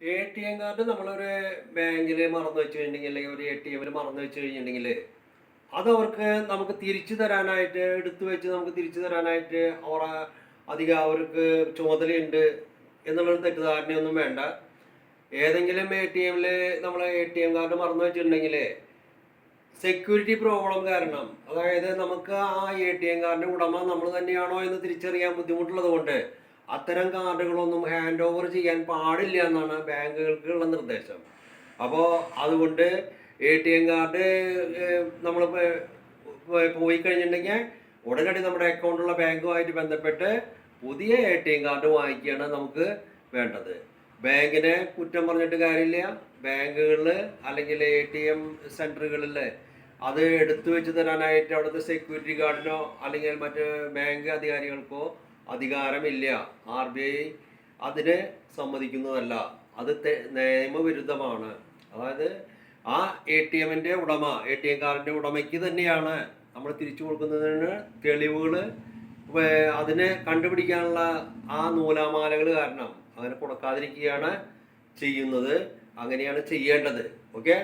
A T M card നമ്മളൊരു ബാങ്കിൽ മറന്നു വെച്ച് കഴിഞ്ഞിട്ടുണ്ടെങ്കിൽ അല്ലെങ്കിൽ ഒരു എ ടി എമ്മിൽ മറന്നു വെച്ച് കഴിഞ്ഞിട്ടുണ്ടെങ്കിൽ അത് അവർക്ക് നമുക്ക് തിരിച്ചു തരാനായിട്ട് എടുത്തു വെച്ച് നമുക്ക് തിരിച്ചു തരാനായിട്ട് അവർ അധികം അവർക്ക് ചുമതലയുണ്ട് എന്നുള്ളൊരു തെറ്റിദ്ധാരണയൊന്നും വേണ്ട. ഏതെങ്കിലും എ ടി എമ്മിൽ നമ്മൾ എ ടി എം കാർഡ് മറന്നു വെച്ചിട്ടുണ്ടെങ്കിൽ സെക്യൂരിറ്റി പ്രോബ്ലം കാരണം അതായത് നമുക്ക് ആ എ ടി എം കാർഡിന്റെ ഉടമ നമ്മൾ തന്നെയാണോ എന്ന് തിരിച്ചറിയാൻ ബുദ്ധിമുട്ടുള്ളത് കൊണ്ട് അത്തരം കാർഡുകളൊന്നും ഹാൻഡ് ഓവർ ചെയ്യാൻ പാടില്ല എന്നാണ് ബാങ്കുകൾക്കുള്ള നിർദ്ദേശം. അപ്പോൾ അതുകൊണ്ട് എ ടി എം കാർഡ് നമ്മൾ പോയി കഴിഞ്ഞിട്ടുണ്ടെങ്കിൽ ഉടനടി നമ്മുടെ അക്കൗണ്ടുള്ള ബാങ്കുമായിട്ട് ബന്ധപ്പെട്ട് പുതിയ എ ടി എം കാർഡ് വാങ്ങിക്കുകയാണ് നമുക്ക് വേണ്ടത്. ബാങ്കിനെ കുറ്റം പറഞ്ഞിട്ട് കാര്യമില്ല. ബാങ്കുകളിൽ അല്ലെങ്കിൽ എ ടി എം സെന്ററുകളിൽ അത് എടുത്തു വെച്ച് തരാനായിട്ട് അവിടുത്തെ സെക്യൂരിറ്റി ഗാർഡിനോ അല്ലെങ്കിൽ മറ്റ് ബാങ്ക് അധികാരികൾക്കോ അധികാരമില്ല. ആർ ബി ഐ അതിന് സമ്മതിക്കുന്നതല്ല. അത് നിയമവിരുദ്ധമാണ്. അതായത് ആ എ ടി എമ്മിന്റെ ഉടമ എ ടി എം കാർഡിന്റെ ഉടമയ്ക്ക് തന്നെയാണ് നമ്മൾ തിരിച്ചു കൊടുക്കുന്നതിന് തെളിവുകൾ അതിനെ കണ്ടുപിടിക്കാനുള്ള ആ നൂലാമാലകൾ കാരണം. അങ്ങനെ കൊടുക്കാതിരിക്കുകയാണ് ചെയ്യുന്നത്. അങ്ങനെയാണ് ചെയ്യേണ്ടത്. ഓക്കെ?